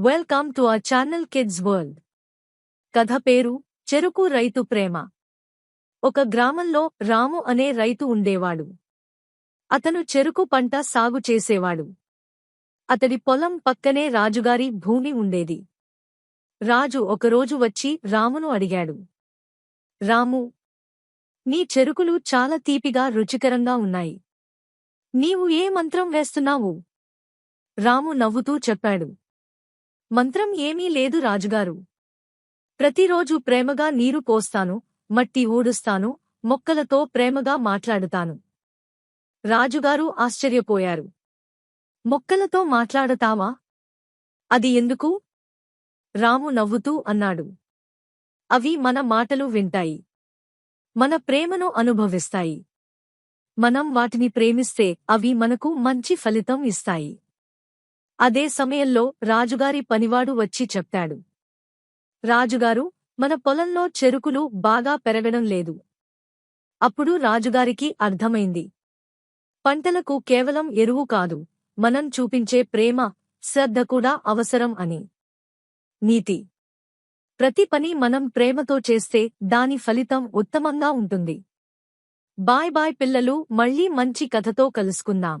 Welcome to our channel kids world కథ పేరు చెరుకు రైతు ప్రేమ. ఒక గ్రామంలో రాము అనే రైతు ఉండేవాడు. అతను చెరుకు పంట సాగు చేసేవాడు. అతడి పొలం పక్కనే రాజుగారి భూమి ఉండేది. రాజు ఒకరోజు వచ్చి రామును అడిగాడు. రాము నీ చెరుకులు చాలా తీపిగా రుచికరంగా ఉన్నాయి. నీవు ఏ మంత్రం వేస్తున్నావు? రాము నవ్వుతూ చెప్పాడు. మంత్రం ఏమీ లేదు రాజుగారు. ప్రతిరోజు ప్రేమగా నీరు పోస్తాను మట్టి ఊడుస్తాను మొక్కలతో ప్రేమగా మాట్లాడుతాను. రాజుగారు ఆశ్చర్యపోయారు. మొక్కలతో మాట్లాడతావా? అది ఎందుకు? రాము నవ్వుతూ అన్నాడు. అవి మన మాటలు వింటాయి. మన ప్రేమను అనుభవిస్తాయి. మనం వాటిని ప్రేమిస్తే అవి మనకు మంచి ఫలితం ఇస్తాయి. అదే సమయంలో రాజుగారి పనివాడు వచ్చి చెప్తాడు రాజుగారు మన పొలంలో చెరుకులు బాగా పెరగడం లేదు. అప్పుడు రాజుగారికి అర్థమైంది. పంటలకు కేవలం ఎరువు కాదు మనం చూపించే ప్రేమ శ్రద్ధ కూడా అవసరం అని. నీతి. ప్రతి పని మనం ప్రేమతో చేస్తే దాని ఫలితం ఉత్తమంగా ఉంటుంది. బాయ్ బాయ్ పిల్లలు మళ్ళీ మంచి కథతో కలుసుకుందాం.